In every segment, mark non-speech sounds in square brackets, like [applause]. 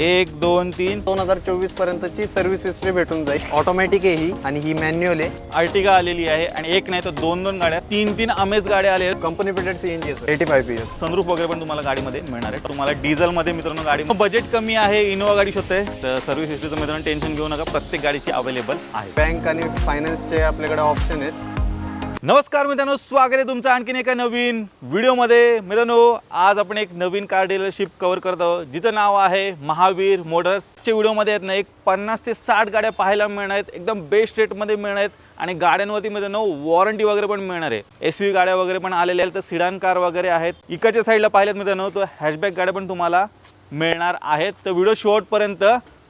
एक दोन तीन. दोन हजार चोवीस पर्यंतची सर्व्हिस हिस्ट्री भेटून जाईल. ऑटोमॅटिक आहे ही आणि ही मॅन्युअल आहे. अर्टिगा आलेली आहे आणि एक नाही तर दोन दोन गाड्या तीन तीन अमेज गाड्या आल्या आहेत. Company fitted C N G eighty five P S sunroof वगैरे पण तुम्हाला गाडीमध्ये मिळणार आहे. तुम्हाला डिझेलमध्ये मित्रांनो गाडी बजेट कमी आहे इनोवा गाडी शोधते. तर सर्व्हिस हिस्ट्रीचं मित्रांनो टेन्शन घेऊ नका. प्रत्येक गाडीची अवेलेबल आहे. बँक आणि फायनान्सचे आपल्याकडे ऑप्शन आहेत. नमस्कार मित्रांनो स्वागत आहे तुमचं आणखीन एका नवीन व्हिडिओमध्ये. मित्रांनो आज आपण एक नवीन कार डीलरशिप कव्हर करत आहोत जिचं नाव आहे महावीर मोटर्सच्या व्हिडिओमध्ये आहेत ना एक पन्नास ते साठ गाड्या पाहायला मिळणार आहेत एकदम बेस्ट रेटमध्ये मिळणार आहेत. आणि गाड्यांवरती मित्रांनो वॉरंटी वगैरे पण मिळणार आहे. एस व्ही गाड्या वगैरे पण आलेल्या आहेत तर सिडान कार वगैरे आहेत. इकडच्या साईडला पाहिल्यात मित्रांनो तर हॅशबॅक गाड्या पण तुम्हाला मिळणार आहेत. तर व्हिडिओ शेवटपर्यंत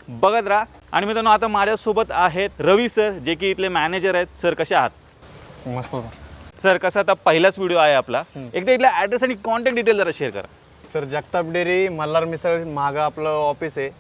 बघत राहा. आणि मित्रांनो आता माझ्यासोबत आहेत रवी सर जे की इथले मॅनेजर आहेत. सर कसे आहात? मस्त सर सर कसं आता पहिलाच व्हिडिओ आहे आपला. एकदा इथला ॲड्रेस आणि कॉन्टॅक्ट डिटेल जरा शेअर करा. सर जगताप डेअरी मल्हार मिसळ मागं आपलं ऑफिस आहे.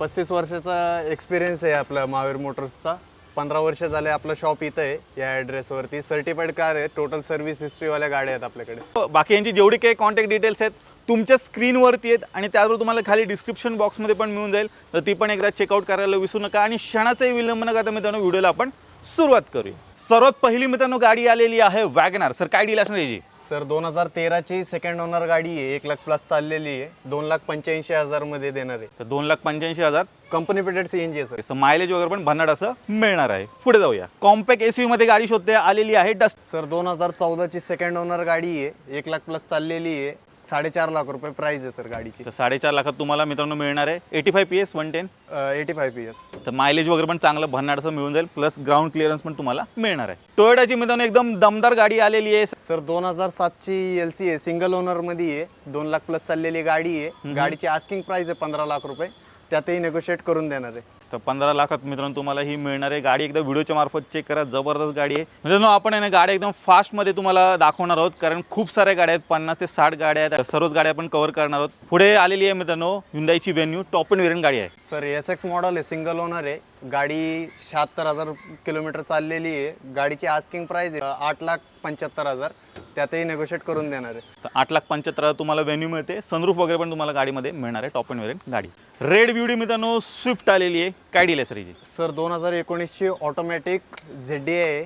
पस्तीस वर्षाचा एक्सपिरियन्स आहे आपलं महावीर मोटर्सचा. पंधरा वर्ष झाले आपलं शॉप इथं आहे या ॲड्रेसवरती सर्टिफाईड कार आहे टोटल सर्व्हिस हिस्ट्रीवाल्या गाड्या आहेत आपल्याकडे. बाकी यांची जेवढी काही कॉन्टॅक्ट डिटेल्स आहेत तुमच्या स्क्रीनवरती आहेत आणि त्याबरोबर तुम्हाला खाली डिस्क्रिप्शन बॉक्समध्ये पण मिळून जाईल. तर ती पण एकदा चेकआउट करायला विसरू नका आणि क्षणाचाही विलंब न करता मित्रांनो व्हिडिओला आपण सुरुवात करूया. सर्वात पहिली मित्रांनो गाडी आलेली आहे वॅगनार. सर काय डील असणार याची? सर दोन हजार तेराची सेकंड ओनर गाडी आहे. एक लाख प्लस चाललेली आहे. दोन लाख पंच्याऐंशी हजारमध्ये देणार आहे. तर दोन लाख पंच्याऐंशी हजार. Company fitted C N G आहे सर. मायलेज वगैरे पण भन्नाट असं मिळणार आहे. पुढे जाऊया. कॉम्पॅक्ट एसमध्ये गाडी शोधते आलेली आहे. डस्ट सर दोन हजार चौदाची सेकंड ओनर गाडी आहे. एक लाख प्लस चाललेली आहे. साडेचार लाख रुपये प्राइस आहे सर गाडीची. तर साडेचार लाखात तुम्हाला मित्रांनो मिळणार आहे. Eighty five P S one ten eighty five P S तर मायलेज वगैरे पण चांगलं भन्नाट असं मिळून जाईल. प्लस ग्राउंड क्लिअरन्स पण तुम्हाला मिळणार आहे. टोयोटाची मित्रांनो एकदम दमदार गाडी आलेली आहे. सर दोन हजार सातची एल सी आहे. सिंगल ओनरमध्ये आहे. दोन लाख प्लस चाललेली गाडी आहे. गाडीची आस्किंग प्राइस आहे पंधरा लाख रुपये. त्यातही नेगोशिएट करून देणार आहे. तर पंधरा लाखात मित्रांनो तुम्हाला ही मिळणार आहे गाडी. एकदा व्हिडिओच्या मार्फत चेक करा जबरदस्त गाडी आहे. मित्रांनो आपण आहे ना गाडी एकदम फास्टमध्ये तुम्हाला दाखवणार आहोत कारण खूप साऱ्या गाड्या आहेत पन्नास ते साठ गाड्या आहेत. सर्वच गाड्या आपण कव्हर करणार आहोत. पुढे आलेली आहे मित्रांनो हुंदाईची व्हेन्यू टॉप अँड वेरियंट गाडी आहे. सर एस एक्स मॉडल आहे सिंगल ओनर आहे. गाडी शहात्तर हजार किलोमीटर चाललेली आहे. गाडीची आस्किंग प्राइस आहे आठ लाख पंच्याहत्तर हजार. त्यातही नेगोशिएट करून देणार आहे. तर आठ लाख पंच्याहत्तर तुम्हाला व्हेन्यू मिळते. सनरूफ वगैरे पण तुम्हाला गाडीमध्ये मिळणार आहे टॉप अँड वेरियंट गाडी. रेड ब्युटी मित्रांनो स्विफ्ट आलेली आहे. काय डील आहे सर हिची? सर दोन हजार एकोणीसची ऑटोमॅटिक झेड डी आहे.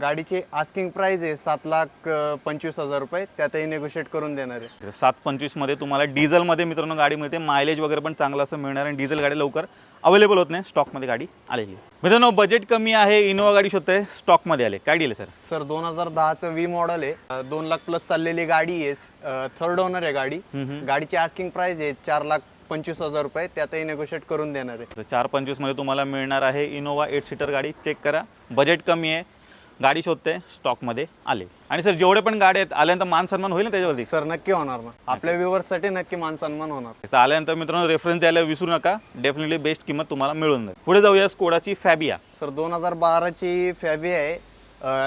गाडीची आस्किंग प्राइस आहे सात लाख पंचवीस हजार रुपये. त्यातही नेगोशिएट करून देणार आहे. सात पंचवीसमध्ये तुम्हाला डिझेलमध्ये मित्रांनो गाडी मिळते. मायलेज वगैरे पण चांगलं असं मिळणार आणि डिझेल गाडी लवकर अवेलेबल होत नाही. स्टॉकमध्ये गाडी आलेली मित्रांनो बजेट कमी आहे. इनोवा गाडी शोधते स्टॉकमध्ये आले. काय डील सर सर दोन हजार दहाचं वी मॉडल आहे. दोन लाख प्लस चाललेली गाडी आहे. थर्ड ओनर आहे गाडी. गाडीची आस्किंग प्राइस आहे चार लाख पंचवीस हजार रुपये त्यातही नेगोशिएट करून देणार आहे. तर चार पंचवीसमध्ये तुम्हाला मिळणार आहे इनोवा एट सीटर गाडी. चेक करा. बजेट कमी आहे. गाडी शोधते स्टॉकमध्ये आले. आणि सर जेवढे पण गाड्या आहेत आल्यानंतर मान सन्मान होईल ना त्याच्यावरती? सर नक्की होणार ना. आपल्या व्ह्युअर्ससाठी नक्की मान सन्मान होणार. तर आल्यानंतर मित्रांनो रेफरन्स द्यायला विसरू नका. डेफिनेटली बेस्ट किंमत तुम्हाला मिळून जाईल. पुढे जाऊया स्कोडाची फॅबिया सर दोन हजार बाराची फॅबी आहे.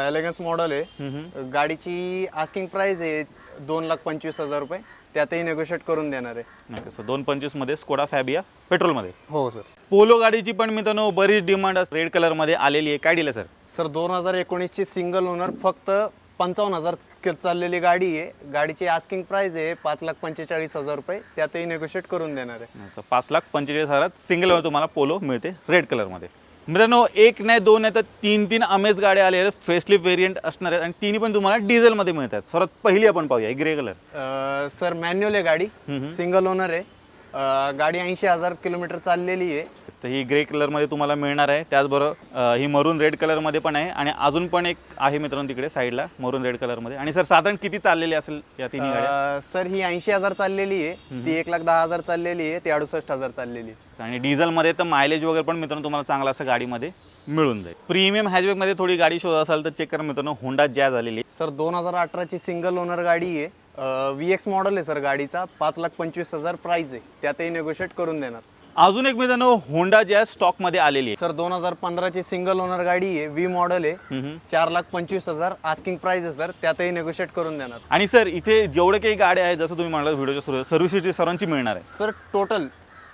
एलेगन्स मॉडल आहे. गाडीची आस्किंग प्राइस आहे दोन लाख पंचवीस हजार रुपये. त्यातही नेगोशिएट करून देणार आहे. कसं दोन पंचवीसमध्ये स्कोडा फॅबिया पेट्रोलमध्ये हो सर. पोलो गाडीची पण मित्रांनो बरीच डिमांड रेड कलरमध्ये आलेली आहे. काय दिलं सर? सर दोन हजार एकोणीसची सिंगल ओनर फक्त पंचावन्न हजार चाललेली गाडी आहे. गाडीची आस्किंग प्राइस आहे पाच लाख पंचेचाळीस हजार रुपये. त्यातही नेगोशिएट करून देणार आहे. नाही तर पाच लाख पंचेचाळीस हजारात सिंगल तुम्हाला पोलो मिळते रेड कलरमध्ये मित्रांनो एक नाही दोन नाही तर तीन तीन अमेज गाड्या आल्या आहेत. फेसलिप व्हेरियंट असणार आहेत. आणि तिन्ही पण तुम्हाला डिझेलमध्ये मिळतात. सर्वात पहिली आपण पाहूया ग्रे कलर. सर मॅन्युअल आहे गाडी. सिंगल ओनर आहे. अं, गाडी ऐंशी हजार किलोमीटर चाललेली आहे. तर ही ग्रे कलरमध्ये तुम्हाला मिळणार आहे. त्याचबरोबर अं, ही मरून रेड कलरमध्ये पण आहे. आणि अजून पण एक आहे मित्रांनो तिकडे साईडला मरून रेड कलरमध्ये. आणि सर साधारण किती चाललेली असेल या तिन्ही गाड्या? अं, सर ही ऐंशी हजार चाललेली आहे. ती एक लाख दहा हजार चाललेली आहे. ती अडुसष्ट हजार चाललेली आहे. आणि डिझेलमध्ये तर मायलेज वगैरे पण मित्रांनो तुम्हाला चांगला असं गाडीमध्ये मिळून जाईल. प्रीमियम हॅचबॅकमध्ये थोडी गाडी शोधत असाल तर चेक करा मित्रांनो. होंडा आलेली आहे. सर दोन हजार अठराची सिंगल ओनर गाडी आहे. व्ही एक्स मॉडल आहे सर गाडीचा. पाच लाख पंचवीस हजार प्राइस आहे. त्यातही नेगोशिएट करून देणार. अजून एक मित्रांनो होंडा जॅज स्टॉकमध्ये आलेली आहे. सर दोन हजार पंधराची सिंगल ओनर गाडी आहे. व्ही मॉडल आहे. चार लाख पंचवीस हजार. आस्किंग प्राइस आहे सर. त्यातही नेगोशिएट करून देणार. आणि सर इथे जेवढे काही गाड्या आहेत जसं तुम्ही म्हणाला व्हिडिओच्या सुरू सर्व्हिस सर्वांची मिळणार आहे. Sir total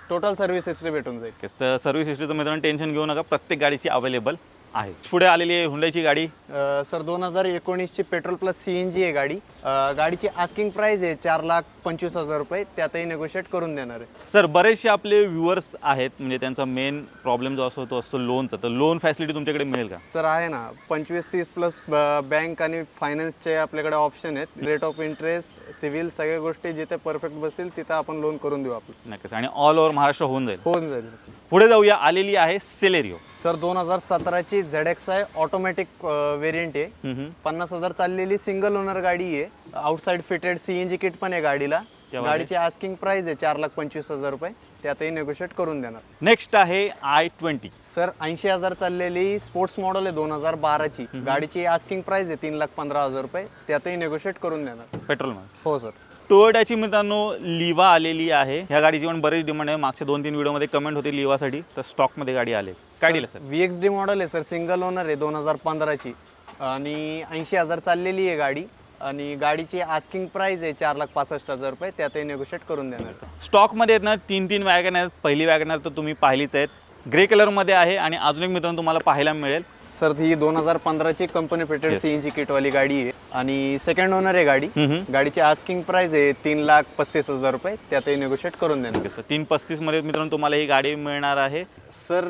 total service history भेटून जाईल. तर सर्व्हिस हिस्ट्रीचं मित्रांनो टेन्शन घेऊ नका. प्रत्येक गाडीची अवेलेबल आहे. पुढे आलेली आहे हुंडाईची गाडी. अ, सर दोन हजार एकोणीसची petrol plus C N G आहे गाडी. अ, गाडीची आस्किंग प्राइस आहे चार लाख पंचवीस हजार रुपये. त्यातही नेगोशिएट करून देणार आहे. सर बरेचसे आपले व्ह्युअर्स आहेत म्हणजे त्यांचा मेन प्रॉब्लेम जो असतो तो असतो लोनचा तर लोन फॅसिलिटी तुमच्याकडे मिळेल का? सर आहे ना. पंचवीस तीस प्लस बँक आणि फायनान्सचे आपल्याकडे ऑप्शन आहेत. रेट ऑफ इंटरेस्ट सिव्हिल सगळ्या गोष्टी जिथे परफेक्ट बसतील तिथं आपण लोन करून देऊ आपलं. नक्कीच. आणि ऑल ओव्हर महाराष्ट्र होऊन जाईल. होऊन जाईल सर. पुढे जाऊया. आलेली आहे सेलेरिओ सर दोन हजार सतराची झेड एक्स आहे ऑटोमॅटिक व्हेरियंट आहे. पन्नास हजार चाललेली सिंगल ओनर गाडी आहे. Outside fitted C N G kit पण आहे गाडीला? गाडीची आस्किंग प्राइस आहे चार लाख पंचवीस हजार रुपये. त्यातही नेगोशिएट करून देणार. नेक्स्ट आहे आय ट्वेंटी सर ऐंशी हजार चाललेली स्पोर्ट्स मॉडेल आहे दोन हजार बाराची. गाडीची आस्किंग प्राइस आहे तीन लाख पंधरा हजार रुपये. त्यातही नेगोशिएट करून देणार. पेट्रोलमध्ये हो सर टोयोटाची मित्रांनो लिवा आलेली आहे. ह्या गाडीची पण बरेच डिमांड आहे. मागच्या दोन तीन व्हिडिओमध्ये कमेंट होती लिवासाठी तर स्टॉकमध्ये गाडी आली काय दिलं sir V X D model आहे सर सिंगल ओनर आहे दोन हजार पंधराची. आणि ऐंशी हजार चाललेली आहे गाडी. आणि गाडीची आस्किंग प्राइस आहे चार लाख पासष्ट हजार रुपये. त्यातही नेगोशिएट करून देणार. स्टॉकमध्ये आहेत ना तीन तीन वॅगन आहेत. पहिली वॅगनर तर तुम्ही पाहिलीच आहेत. ग्रे कलरमध्ये आहे आणि अजून एक मित्रांनो तुम्हाला पाहायला मिळेल. सर ही दोन हजार पंधराची company fitted C N G किटवाली गाडी आहे. आणि सेकंड ओनर आहे गाडी. गाडीची आस्किंग प्राइस आहे तीन लाख पस्तीस हजार रुपये. त्यातही नेगोशिएट करून देणार. सर तीन पस्तीसमध्ये मित्रांनो तुम्हाला ही गाडी मिळणार आहे. सर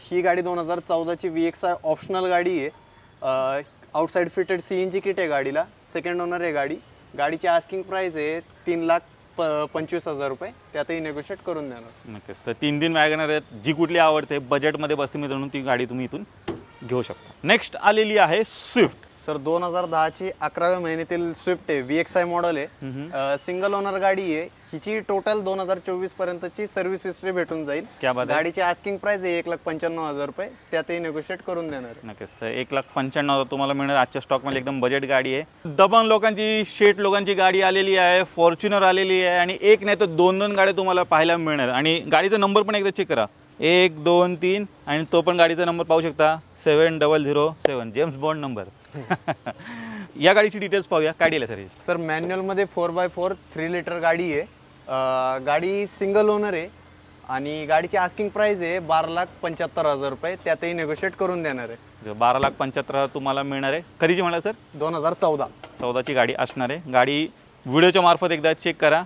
ही गाडी दोन हजार चौदाची व्ही एक्स ऑप्शनल गाडी आहे. Outside fitted C N G kit आहे गाडीला. सेकंड ओनर आहे गाडी. गाडीची आस्किंग प्राइस आहे तीन लाख प पंचवीस हजार रुपये त्यातही नेगोशिएट करून देणार. नक्कीच. तर तीन दिन वॅगनर आहेत. जी कुठली आवडते बजेटमध्ये बसते मित्रांनो ती गाडी तुम्ही इथून घेऊ शकता. नेक्स्ट आलेली आहे स्विफ्ट सर दोन हजार दहाची अकराव्या महिन्यातील स्विफ्ट आहे व्ही एक्स आय मॉडेल आहे. सिंगल ओनर गाडी आहे. हिची टोटल दोन हजार चोवीस पर्यंतची सर्व्हिस हिस्ट्री भेटून जाईल. क्या बात आहे. गाडीची आस्किंग प्राइस आहे एक लाख पंच्याण्णव हजार रुपये. त्यातही नेगोशिएट करून देणार नक्कीच. तर एक लाख पंच्याण्णव हजार तुम्हाला मिळणार. आजच्या स्टॉकमध्ये एकदम बजेट गाडी आहे. दबंग लोकांची शेट लोकांची गाडी आलेली आहे. फॉर्च्युनर आलेली आहे. आणि एक नाही तर दोन दोन गाड्या तुम्हाला पाहायला मिळणार. आणि गाडीचा नंबर पण एकदा चेक करा. एक दोन तीन आणि तो पण गाडीचा नंबर पाहू शकता. Seven double zero seven James Bond number. [laughs] या गाडीची डिटेल्स पाहूया. काय दिलं sir sir मॅन्युअलमध्ये four by four three litre गाडी आहे. अं, गाडी सिंगल ओनर आहे आणि गाडीची आस्किंग प्राइस आहे बारा लाख पंच्याहत्तर हजार रुपये. त्यातही नेगोशिएट करून देणार आहे. बारा लाख पंच्याहत्तर हजार तुम्हाला मिळणार आहे. कधीची म्हणा सर? दोन हजार चौदा. चौदाची गाडी असणार आहे. गाडी व्हिडिओच्या मार्फत एकदा चेक करा.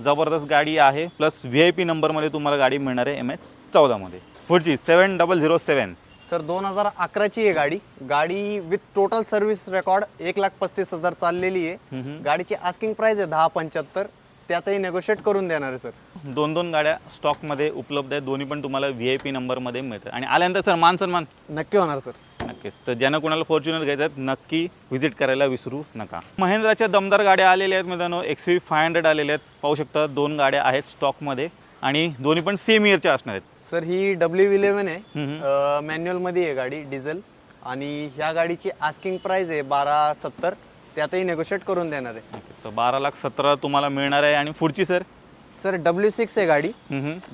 जबरदस्त गाडी आहे. प्लस व्ही आय पी नंबरमध्ये तुम्हाला गाडी मिळणार आहे एम एच चौदामध्ये पुढची seven double zero seven sir दोन हजार अकराची आहे गाडी. गाडी विथ टोटल सर्व्हिस रेकॉर्ड एक लाख पस्तीस हजार चाललेली आहे. गाडीची आस्किंग प्राइस आहे दहा पंच्याहत्तर. त्यातही नेगोशिएट करून देणार आहे सर. दोन दोन गाड्या स्टॉकमध्ये उपलब्ध आहेत. दोन्ही पण तुम्हाला व्ही आय पी नंबरमध्ये मिळतात. आणि आल्यानंतर सर मान सन्मान? नक्की होणार सर. नक्कीच. तर ज्यांना कोणाला फॉर्च्युनर घ्यायचं आहे नक्की व्हिजिट करायला विसरू नका. महिंद्राच्या दमदार गाड्या आलेल्या आहेत मित्रांनो. एक्स व्ही फाय हंड्रेड आलेल्या आहेत. पाहू शकता दोन गाड्या आहेत स्टॉकमध्ये. आणि दोन्ही पण सेम इयरच्या असणार आहेत. सर ही डब्ल्यू इलेवन आहे. मॅन्युअलमध्ये आहे गाडी डिझेल आणि ह्या गाडीची आस्किंग प्राइस आहे बारा सत्तर. त्यातही नेगोशिएट करून देणार आहे. नक्कीच. तर बारा लाख सतरा तुम्हाला मिळणार आहे. आणि पुढची सर? सर डब्ल्यू सिक्स आहे गाडी.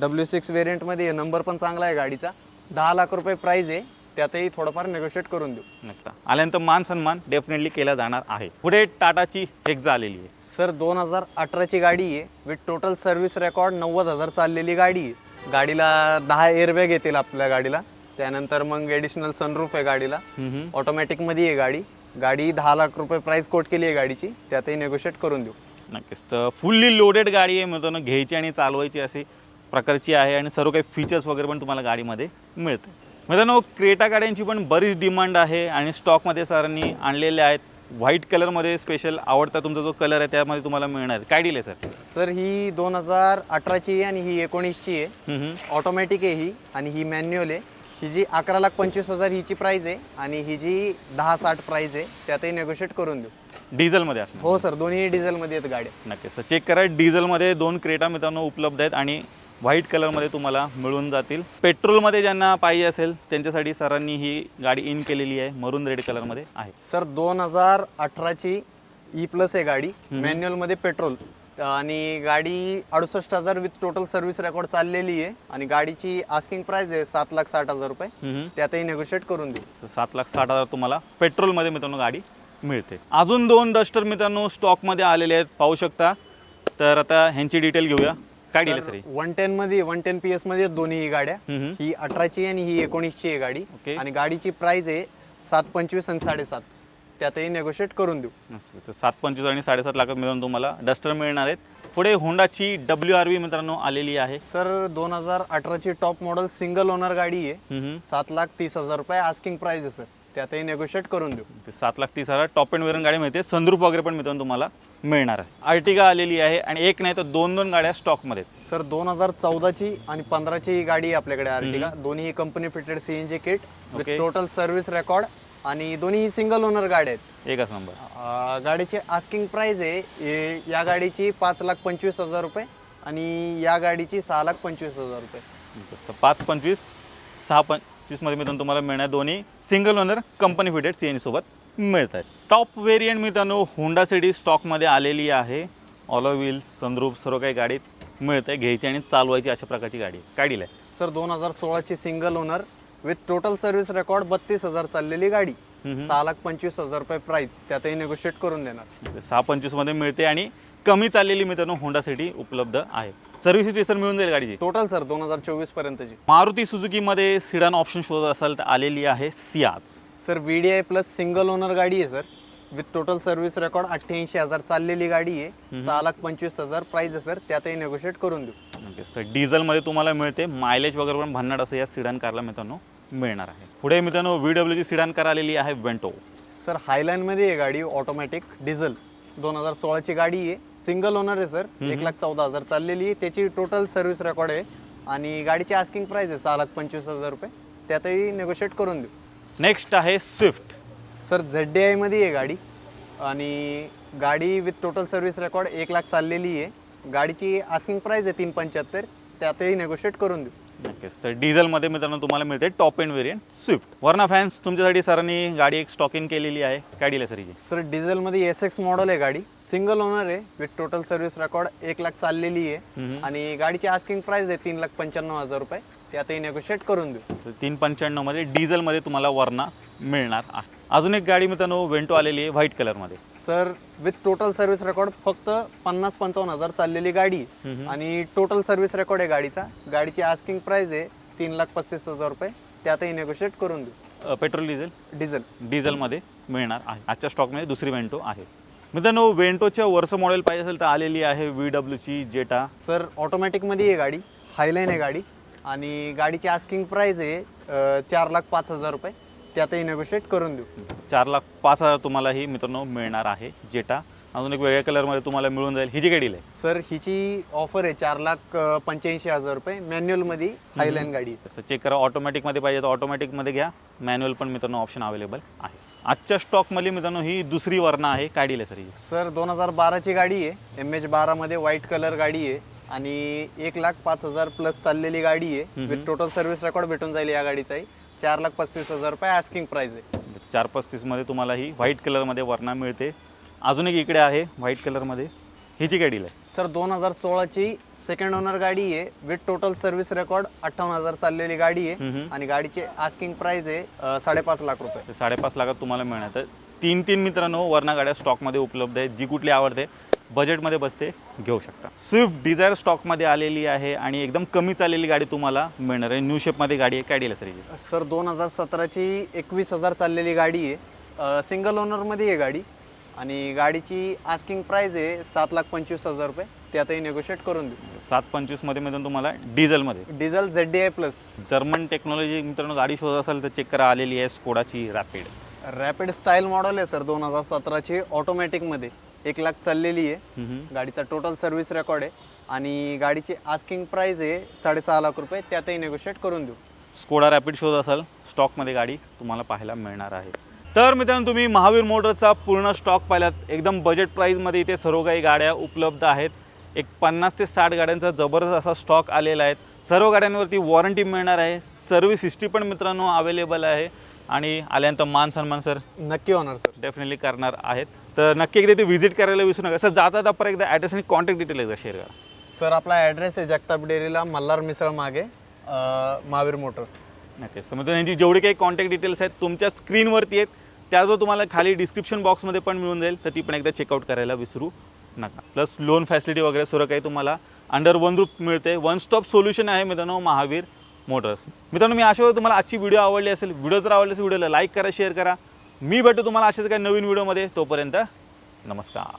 डब्ल्यू सिक्स वेरियंटमध्ये नंबर पण चांगला आहे गाडीचा. दहा लाख रुपये प्राईज आहे. त्यातही थोडंफार नेगोशिएट करून देऊ. नक्की. आल्यानंतर मान सन्मान डेफिनेटली केला जाणार आहे. पुढे टाटाची एक्झा आलेली आहे. सर दोन हजार अठराची गाडी आहे. विथ टोटल सर्व्हिस रेकॉर्ड नव्वद हजार चाललेली गाडी आहे. गाडीला दहा एअरबॅग येतील आपल्या गाडीला. त्यानंतर मग एडिशनल सनरूफ आहे गाडीला. ऑटोमॅटिकमध्ये आहे गाडी. गाडी दहा लाख रुपये प्राईस कोट केली आहे गाडीची. त्यातही नेगोशिएट करून देऊ. नक्कीच. तर फुल्ली लोडेड गाडी आहे मित्रांनो. घ्यायची आणि चालवायची अशी प्रकारची आहे आणि सर्व काही फीचर्स वगैरे पण तुम्हाला गाडीमध्ये मिळते. मित्रांनो क्रेटा गाड्यांची पण बरीच डिमांड आहे आणि स्टॉकमध्ये सरांनी आणलेले आहेत. व्हाईट कलरमध्ये स्पेशल आवडता तुमचा जो कलर आहे त्यामध्ये तुम्हाला मिळणार. आहे. काय दिले सर? सर ही दोन हजार अठराची आहे आणि ही एकोणीसची आहे. ऑटोमॅटिक आहे ही आणि ही मॅन्युअल आहे. ही जी अकरा लाख पंचवीस हजार हिची प्राईज आहे आणि ही जी दहा साठ प्राईज आहे त्यातही नेगोशिएट करून देऊ. डिझेलमध्ये असणार. हो सर दोन्ही डिझेलमध्ये आहेत गाड्या. नक्कीच. तर चेक करा डिझेलमध्ये दोन क्रेटा मित्रांनो उपलब्ध आहेत आणि व्हाईट कलरमध्ये तुम्हाला मिळून जातील. पेट्रोलमध्ये ज्यांना पाहिजे असेल त्यांच्यासाठी सरांनी ही गाडी इन केलेली आहे मरून रेड कलरमध्ये आहे. सर दोन हजार अठराची ई प्लस आहे गाडी. मॅन्युअलमध्ये पेट्रोल. आणि गाडी अडुसष्ट हजार विथ टोटल सर्व्हिस रेकॉर्ड चाललेली आहे. आणि गाडीची आस्किंग प्राइस आहे सात लाख साठ हजार रुपये. त्यातही नेगोशिएट करून देऊ सात लाख साठ हजार तुम्हाला पेट्रोलमध्ये मित्रांनो गाडी मिळते. अजून दोन डस्टर मित्रांनो स्टॉकमध्ये आलेले आहेत. पाहू शकता. तर आता ह्यांची डिटेल घेऊया. काय दिलं सर वन टेन मध्ये वन टेन पी एसमध्ये दोन्ही ही गाड्या. हम्म. ही अठराची आणि ही एकोणीसची आहे गाडी. ओके. आणि गाडीची प्राइस आहे सात पंचवीस आणि साडेसात. त्यातही नेगोशिएट करून देऊ. मस्त. तर सात पंचवीस आणि साडेसात लाखात मिळून तुम्हाला डस्टर मिळणार आहेत. पुढे होंडाची डब्ल्यू आर व्ही मित्रांनो आलेली आहे. सर दोन हजार अठराची टॉप मॉडेल सिंगल ओनर गाडी आहे. हम्म. सात लाख तीस हजार रुपये आस्किंग प्राइस आहे सर त्यातही नेगोशिएट करून देऊ. ते सात लाख तीस हजार टॉप एंड वेरियंट गाडी मिळते. संद्रूप वगैरे पण मित्रांनो तुम्हाला मिळणार आहे. आर्टिगा आलेली आहे आणि एक नाही तर दोन दोन गाड्या स्टॉकमध्ये आहेत. सर दोन हजार चौदाची आणि पंधराची गाडी आहे आपल्याकडे आर्टिगा दोन्ही company fitted CNG kit. Total service record आणि दोन्ही सिंगल ओनर गाड्या आहेत. एकच नंबर अं, गाडीची आस्किंग प्राइस आहे हे- या गाडीची पाच लाख पंचवीस हजार रुपये आणि या गाडीची सहा लाख पंचवीस हजार रुपये. पाच पंचवीस सहा पंचवीसमध्ये मित्रांनो तुम्हाला मिळणार दोन्ही single owner company fitted C N सोबत मिळत आहेत टॉप व्हेरियंट मित्रांनो होंडा सिटी स्टॉकमध्ये आलेली आहे. ऑलो व्हील संद्रूप सर्व काही गाडीत मिळतं आहे घ्यायची आणि चालवायची अशा प्रकारची गाडी आहे. काय डील आहे. सर दोन हजार सोळाची single owner with total service record बत्तीस हजार चाललेली गाडी. सहा लाख पंचवीस हजार रुपये प्राइस त्यातही नेगोशिएट करून देणार. सहा पंचवीसमध्ये मिळते आणि कमी चाललेली मित्रांनो होंडा सिटी उपलब्ध आहे. सर्व्हिस हिस्ट्री सर मिळून जाईल गाडीची. टोटल सर दोन हजार चोवीस पर्यंतची. मारुती सुझुकीमध्ये सिडान ऑप्शन शोधत असाल तर आलेली आहे Ciaz sir V D I plus single owner गाडी आहे sir with total service record अठ्ठ्याऐंशी हजार चाललेली गाडी आहे. सहा लाख पंचवीस हजार प्राइस आहे सर त्यातही नेगोशिएट करून देऊ. नक्कीच तर डिझेलमध्ये तुम्हाला मिळते. मायलेज वगैरे पण भन्नाट असं या सिडान कारला मित्रांनो मिळणार आहे. पुढे मित्रांनो व्ही डब्ल्यूची सिडान कार आलेली आहे वेंटो सर हायलाईनमध्ये आहे गाडी ऑटोमॅटिक डिझेल दोन हजार सोळाची गाडी आहे. सिंगल ओनर आहे सर एक लाख चौदा हजार चाललेली आहे. त्याची टोटल सर्व्हिस रेकॉर्ड आहे. आणि गाडीची आस्किंग प्राइस आहे सहा लाख पंचवीस हजार रुपये. त्यातही नेगोशिएट करून देऊ. नेक्स्ट आहे स्विफ्ट सर झेड डी आयमध्ये आहे गाडी. आणि गाडी विथ टोटल सर्व्हिस रेकॉर्ड एक लाख चाललेली आहे. गाडीची आस्किंग प्राइस आहे तीन पंच्याहत्तर. त्यातही नेगोशिएट करून देऊ. नक्कीच. तर डिझेलमध्ये मित्रांनो तुम्हाला मिळते top end variant Swift Verna fans तुमच्यासाठी सरांनी गाडी एक स्टॉकिंग केलेली आहे. काय डील सर? सर डिझेलमध्ये एस एक्स मॉडेल आहे गाडी. सिंगल ओनर आहे विथ टोटल सर्व्हिस रेकॉर्ड एक लाख चाललेली आहे. आणि गाडीची आस्किंग प्राइस आहे तीन लाख पंच्याण्णव हजार रुपये. त्यातही नेगोशिएट करून देऊ. तीन पंच्याण्णवमध्ये डिझेलमध्ये तुम्हाला वरना मिळणार आहे. अजून एक गाडी मित्रांनो वेंटो आलेली आहे व्हाईट कलरमध्ये. Sir with total service record फक्त पन्नास पंचावन्न हजार चाललेली गाडी. आणि टोटल सर्व्हिस रेकॉर्ड आहे गाडीचा. गाडीची आस्किंग प्राइस आहे तीन लाख पस्तीस हजार रुपये. त्यातही नेगोशिएट करून देऊ. पेट्रोल डिझेल डिझेल डिझेलमध्ये मिळणार आहे. आजच्या स्टॉकमध्ये दुसरी वेंटो आहे. मित्रांनो वेंटोच्या वरचं मॉडेल पाहिजे असेल तर आलेली आहे व्ही डब्ल्यूची जेटा सर ऑटोमॅटिकमध्ये आहे गाडी. हायलाईन आहे गाडी. आणि गाडीची आस्किंग प्राइस आहे चार लाख पाच हजार रुपये. त्यातही नेगोशिएट करून देऊ. चार लाख पाच हजार तुम्हाला ही मित्रांनो मिळणार आहे जेटा. अजून एक वेगळ्या कलरमध्ये तुम्हाला मिळून जाईल. ही जी डील आहे. सर हिची ऑफर आहे चार लाख अं, पंच्याऐंशी हजार रुपये मॅन्युअलमध्ये हायलाईन गाडी. आहे. तसं चेक करा. ऑटोमॅटिकमध्ये पाहिजे तर ऑटोमॅटिकमध्ये घ्या. मॅन्युअल पण मित्रांनो ऑप्शन अवेलेबल आहे. आजच्या स्टॉकमध्ये मित्रांनो ही दुसरी वर्णा आहे. काय डील आहे सर ही? सर दोन हजार बाराची गाडी आहे. एम एच बारामध्ये व्हाईट कलर गाडी आहे. आणि एक लाख पाच हजार प्लस चाललेली गाडी आहे. विथ टोटल सर्व्हिस रेकॉर्ड भेटून जाईल या गाडीचाही. चार लाख पस्तीस हजार रुपये आस्किंग प्राइस आहे. चार पस्तीसमध्ये तुम्हाला ही व्हाईट कलरमध्ये वर्णा मिळते. अजून एक इकडे आहे व्हाईट कलरमध्ये हिची काय डील आहे? सर दोन हजार सोळाची सेकंड ओनर गाडी आहे. विथ टोटल सर्व्हिस रेकॉर्ड अठ्ठावन्न हजार चाललेली गाडी आहे. आणि गाडीची आस्किंग प्राइस आहे अं, साडेपाच लाख रुपये. साडेपाच लाखात तुम्हाला मिळणार तर तीन तीन मित्रांनो वरणा गाड्या स्टॉकमध्ये उपलब्ध आहेत. जी कुठली आवडते बजेटमध्ये बसते घेऊ शकता. स्विफ्ट डिझायर स्टॉकमध्ये आलेली आहे आणि एकदम कमी चाललेली गाडी तुम्हाला मिळणार आहे. न्यू शेपमध्ये गाडी आहे. काय डील सर? सर दोन हजार सतराची एकवीस हजार चाललेली गाडी आहे. सिंगल ओनरमध्ये आहे गाडी. आणि गाडीची आस्किंग प्राइस आहे सात लाख पंचवीस हजार रुपये. त्यातही नेगोशिएट करून देऊ. सात पंचवीसमध्ये मित्रांनो तुम्हाला डिझेलमध्ये diesel Z D I plus German technology मित्रांनो गाडी शोधत असाल तर चेक करा. आलेली आहे स्कोडाची रॅपिड रॅपिड स्टाईल मॉडेल आहे सर दोन हजार सतराची ऑटोमॅटिकमध्ये एक लाख चाललेली आहे. गाडीचा टोटल सर्व्हिस रेकॉर्ड आहे. आणि गाडीची आस्किंग प्राइस आहे साडेसहा लाख रुपये. त्यातही नेगोशिएट करून देऊ. स्कोडा रॅपिड शोध असाल स्टॉकमध्ये गाडी तुम्हाला पाहायला मिळणार आहे. तर मित्रांनो तुम्ही महावीर मोटरचा पूर्ण स्टॉक पाहिलात. एकदम बजेट प्राईजमध्ये इथे सर्व काही गाड्या उपलब्ध आहेत. एक पन्नास ते साठ गाड्यांचा जबरदस्त असा स्टॉक आलेला आहे. सर्व गाड्यांवरती वॉरंटी मिळणार आहे. सर्व्हिस हिस्ट्री पण मित्रांनो अवेलेबल आहे. आणि आल्यानंतर मान सन्मान सर नक्की होणार सर डेफिनेटली करणार आहेत. तर नक्की एकदा ते व्हिजिट करायला विसरू नका. सर जाता जाता परत एकदा ॲड्रेस आणि कॉन्टॅक्ट डिटेल एकदा शेअर करा. सर आपला ॲड्रेस आहे जगताप डेअरीला मल्हार मिसळ मागे महावीर मोटर्स. नक्कीच. तर मित्रांनो यांची जेवढी काही कॉन्टॅक्ट डिटेल्स आहेत तुमच्या स्क्रीनवरती आहेत त्याचबरोबर तुम्हाला खाली डिस्क्रिप्शन बॉक्समध्ये पण मिळून जाईल तर ती पण एकदा चेकआउट करायला विसरू नका. प्लस लोन फॅसिलिटी वगैरे सर्व काही तुम्हाला अंडर वन रूप मिळते. वन स्टॉप सोल्युशन आहे मित्रांनो महावीर मोटर्स. मित्रांनो मी आशा करतो तुम्हाला आजची व्हिडिओ आवडली असेल व्हिडिओ जर आवडली असेल व्हिडिओला लाईक करा शेअर करा. मी भेटतो तुम्हाला अशाच काही नवीन व्हिडिओमध्ये. तोपर्यंत नमस्कार.